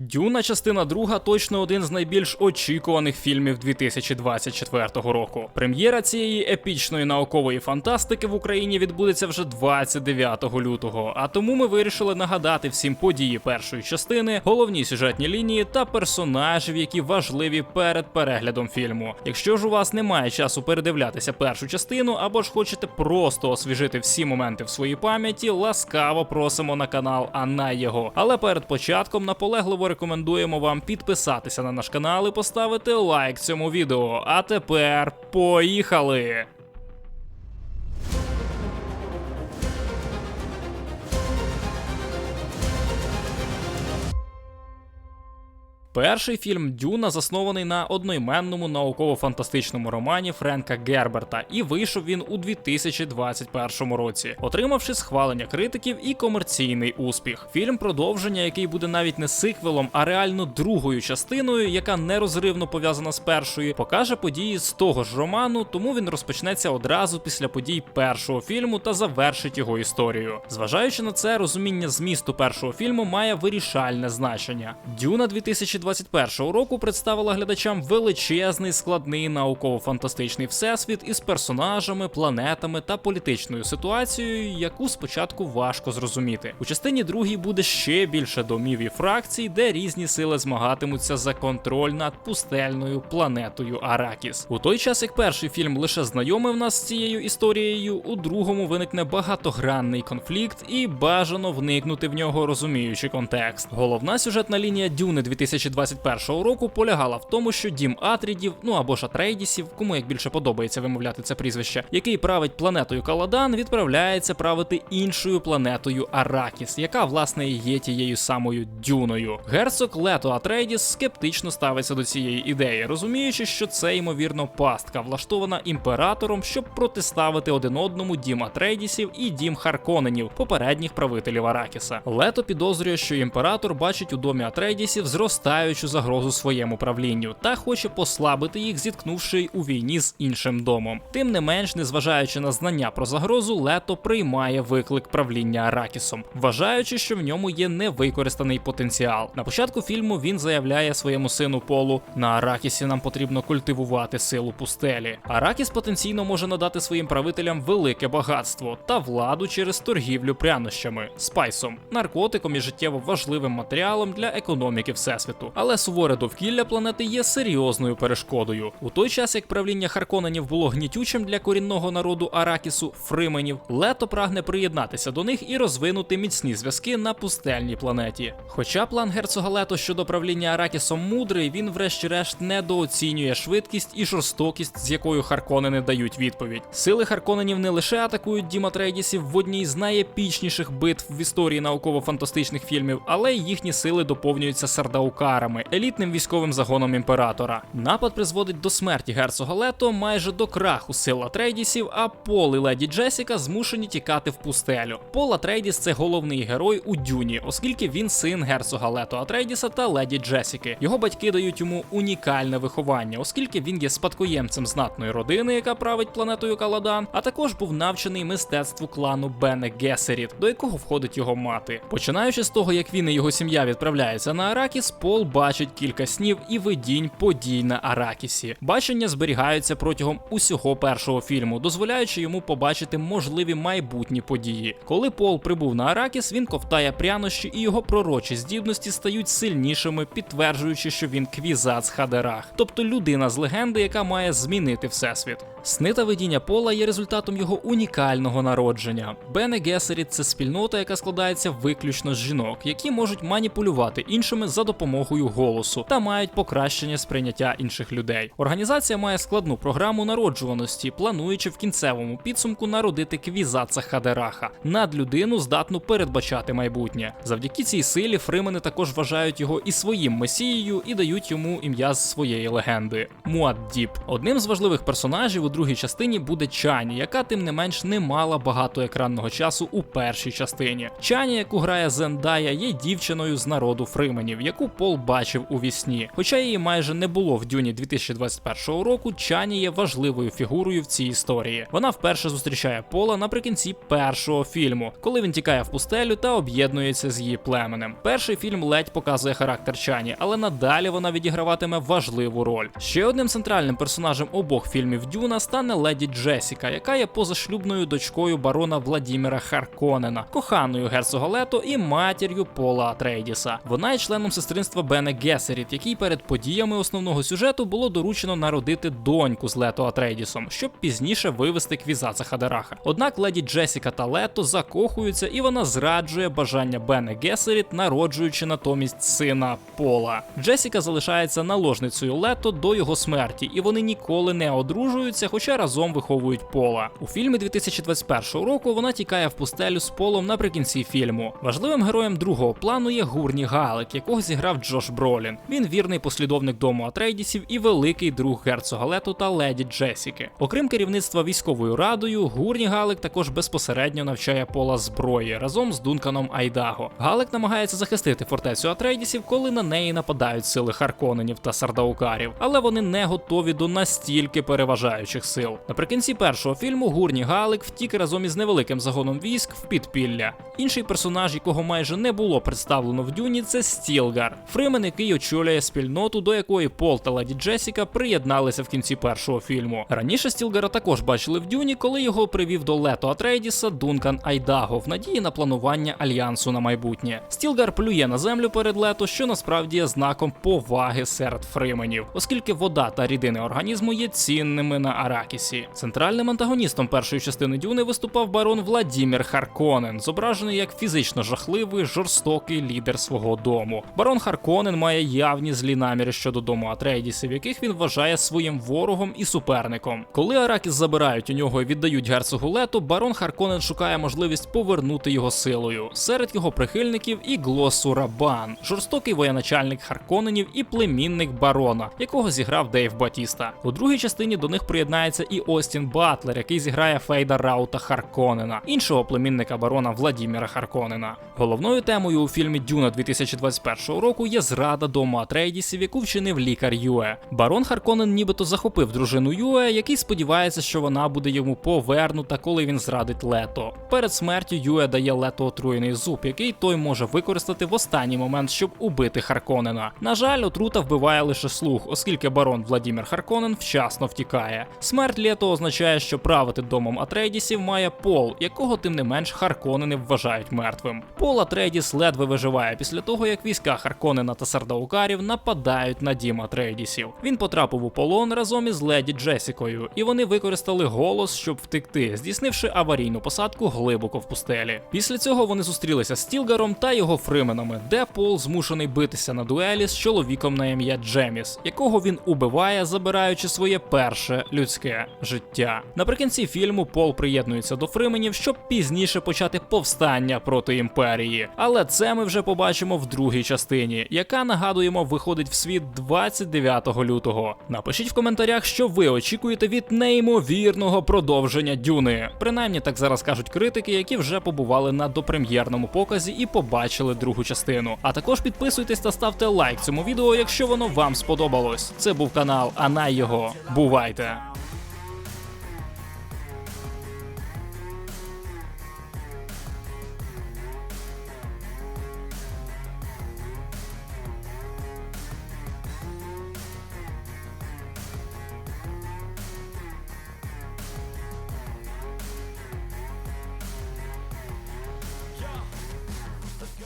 Дюна, частина друга, точно один з найбільш очікуваних фільмів 2024 року. Прем'єра цієї епічної наукової фантастики в Україні відбудеться вже 29 лютого. А тому ми вирішили нагадати всім події першої частини, головні сюжетні лінії та персонажів, які важливі перед переглядом фільму. Якщо ж у вас немає часу передивлятися першу частину, або ж хочете просто освіжити всі моменти в своїй пам'яті, ласкаво просимо на канал, а не його. Але перед початком наполегливо рекомендуємо вам підписатися на наш канал і поставити лайк цьому відео. А тепер поїхали! Перший фільм Дюна заснований на одноіменному науково-фантастичному романі Френка Герберта, і вийшов він у 2021 році, отримавши схвалення критиків і комерційний успіх. Фільм продовження, який буде навіть не сиквелом, а реально другою частиною, яка нерозривно пов'язана з першою, покаже події з того ж роману, тому він розпочнеться одразу після подій першого фільму та завершить його історію. Зважаючи на це, розуміння змісту першого фільму має вирішальне значення. Дюна 2021 року представила глядачам величезний складний науково-фантастичний всесвіт із персонажами, планетами та політичною ситуацією, яку спочатку важко зрозуміти. У частині другій буде ще більше домів і фракцій, де різні сили змагатимуться за контроль над пустельною планетою Аракіс. У той час, як перший фільм лише знайомив нас з цією історією, у другому виникне багатогранний конфлікт і бажано вникнути в нього, розуміючи контекст. Головна сюжетна лінія Дюни 2021 року полягала в тому, що дім Атрідів, ну або ж Атрейдісів, кому як більше подобається вимовляти це прізвище, який править планетою Каладан, відправляється правити іншою планетою Аракіс, яка власне і є тією самою дюною. Герцог Лето Атрейдіс скептично ставиться до цієї ідеї, розуміючи, що це ймовірно пастка, влаштована імператором, щоб протиставити один одному дім Атрейдісів і дім Харконенів, попередніх правителів Аракіса. Лето підозрює, що імператор бачить у домі Атрейдісів зростаючу загрозу своєму правлінню та хоче послабити їх, зіткнувши у війні з іншим домом. Тим не менш, незважаючи на знання про загрозу, Лето приймає виклик правління Аракісом, вважаючи, що в ньому є невикористаний потенціал. На початку фільму він заявляє своєму сину Полу: на Аракісі нам потрібно культивувати силу пустелі. Аракіс потенційно може надати своїм правителям велике багатство та владу через торгівлю прянощами, спайсом, наркотиком і життєво важливим матеріалом для економіки всесвіту. Але суворе довкілля планети є серйозною перешкодою. У той час, як правління Харконенів було гнітючим для корінного народу Аракісу, Фрименів, Лето прагне приєднатися до них і розвинути міцні зв'язки на пустельній планеті. Хоча план герцога Лето щодо правління Аракісом мудрий, він врешті-решт недооцінює швидкість і жорстокість, з якою Харконени дають відповідь. Сили Харконенів не лише атакують Дім Атрейдісів в одній з найепічніших битв в історії науково-фантастичних фільмів, але й їхні сили доповнюються сардаукарами, елітним військовим загоном імператора. Напад призводить до смерті герцога Лето, майже до краху сил Атрейдісів, а Пол і леді Джесіка змушені тікати в пустелю. Пол Атрейдіс це головний герой у Дюні, оскільки він син герцога Лето Атрейдіса та леді Джесіки. Його батьки дають йому унікальне виховання, оскільки він є спадкоємцем знатної родини, яка править планетою Каладан, а також був навчений мистецтву клану Бене Гесеріт, до якого входить його мати. Починаючи з того, як він і його сім'я відправляються на Аракіс, Пол бачить кілька снів і видінь подій на Аракісі. Бачення зберігаються протягом усього першого фільму, дозволяючи йому побачити можливі майбутні події. Коли Пол прибув на Аракіс, він ковтає прянощі, і його пророчі здібності стають сильнішими, підтверджуючи, що він квізац Хадерах, тобто людина з легенди, яка має змінити всесвіт. Сни та видіння Пола є результатом його унікального народження. Бене Гесеріт це спільнота, яка складається виключно з жінок, які можуть маніпулювати іншими за допомогою голосу та мають покращення сприйняття інших людей. Організація має складну програму народжуваності, плануючи в кінцевому підсумку народити квізаца Хадераха над людину, здатну передбачати майбутнє. Завдяки цій силі Фримени також вважають його і своїм месією і дають йому ім'я з своєї легенди Муаддіб. Одним з важливих персонажів у другій частині буде Чані, яка тим не менш не мала багато екранного часу у першій частині. Чані, яку грає Зендая, є дівчиною з народу Фрименів, яку Пол бачив у вісні. Хоча її майже не було в дюні 2021 року, Чані є важливою фігурою в цій історії. Вона вперше зустрічає Пола наприкінці першого фільму, коли він тікає в пустелю та об'єднується з її племенем. Перший фільм ледь показує характер Чані, але надалі вона відіграватиме важливу роль. Ще одним центральним персонажем обох фільмів Дюна стане леді Джесіка, яка є позашлюбною дочкою барона Владіміра Харконена, коханою герцога Лето і матір'ю Пола Атрейдіса. Вона є членом сестринства Бене Гесеріт, якій перед подіями основного сюжету було доручено народити доньку з Лето Атрейдісом, щоб пізніше вивести Квізаца Хадераха. Однак леді Джесіка та Лето закохуються, і вона зраджує бажання Бене Гесеріт, народжуючи натомість сина Пола. Джесіка залишається наложницею Лето до його смерті, і вони ніколи не одружуються, хоча разом виховують Пола. У фільмі 2021 року вона тікає в пустелю з Полом наприкінці фільму. Важливим героєм другого плану є Гурні Галек, якого зіграв Джош Бролін. Він вірний послідовник дому Атрейдісів і великий друг герцога Лето та леді Джесіки. Окрім керівництва військовою радою, Гурні Галек також безпосередньо навчає Пола зброї разом з Дунканом Айдаго. Галек намагається захистити фортецю Атрейдісів, коли на неї нападають сили Харконенів та Сардаукарів, але вони не готові до настільки переважаючих сил. Наприкінці першого фільму Гурні Галек втік разом із невеликим загоном військ в підпілля. Інший персонаж, якого майже не було представлено в Дюні, це Стілгар, Фримен, який очолює спільноту, до якої Пол та леді Джесіка приєдналися в кінці першого фільму. Раніше Стілгара також бачили в Дюні, коли його привів до Лето Атрейдіса Дункан Айдаго в надії на планування альянсу на майбутнє. Стілгар плює на землю перед лето, що насправді є знаком поваги серед фрименів, оскільки вода та рідини організму є цінними на Аракісі. Центральним антагоністом першої частини Дюни виступав барон Владімір Харконен, зображений як фізично жахливий, жорстокий лідер свого дому. Барон Харконен має явні злі наміри щодо дому Атрейдісів, яких він вважає своїм ворогом і суперником. Коли Аракіс забирають у нього і віддають герцогу Лето, барон Харконен шукає можливість повернути його силою. Серед його прихильників і Глосу Рабан, жорстокий воєначальник Харконенів і племінник барона, якого зіграв Дейв Батіста. У другій частині до них приєднається і Остін Батлер, який зіграє Фейда Раута Харконена, іншого племінника барона Владіміра Харконена. Головною темою у фільмі Дюна 2021 року є зрада дому Атрейдісів, яку вчинив лікар Юе. Барон Харконен нібито захопив дружину Юе, який сподівається, що вона буде йому повернута, коли він зрадить Лето. Перед смертю Юе дає Лето отруєний зуб, який той може використати в останній момент, щоб убити Харконена. На жаль, отрута вбиває лише слух, оскільки барон Владімір Харконен вчасно втікає. Смерть Лето означає, що правити домом Атрейдісів має Пол, якого тим не менш Харконени вважають мертвим. Пол Атрейдіс ледве виживає після того, як війська Харконена та Сардаукарів нападають на дім Атрейдісів. Він потрапив у полон разом із леді Джесікою, і вони використали голос, щоб втекти, здійснивши аварійну посадку глибоко в пустелі. Після цього вони зустрілися з Стілгаром та його фрименами, де Пол змушений битися на дуелі з чоловіком на ім'я Джеміс, якого він убиває, забираючи своє перше людське життя. Наприкінці фільму Пол приєднується до фрименів, щоб пізніше почати повстання проти імперії. Але це ми вже побачимо в другій частині, яка нагадуємо виходить в світ 29 лютого. Напишіть в коментарях, що ви очікуєте від неймовірного продовження Дюни. Принаймні так зараз кажуть критики, які вже побували на допрем'єрному показі і побачили другу частину. А також підписуйтесь та ставте лайк цьому відео, якщо воно вам сподобалось. Це був канал Анай його. Бувайте!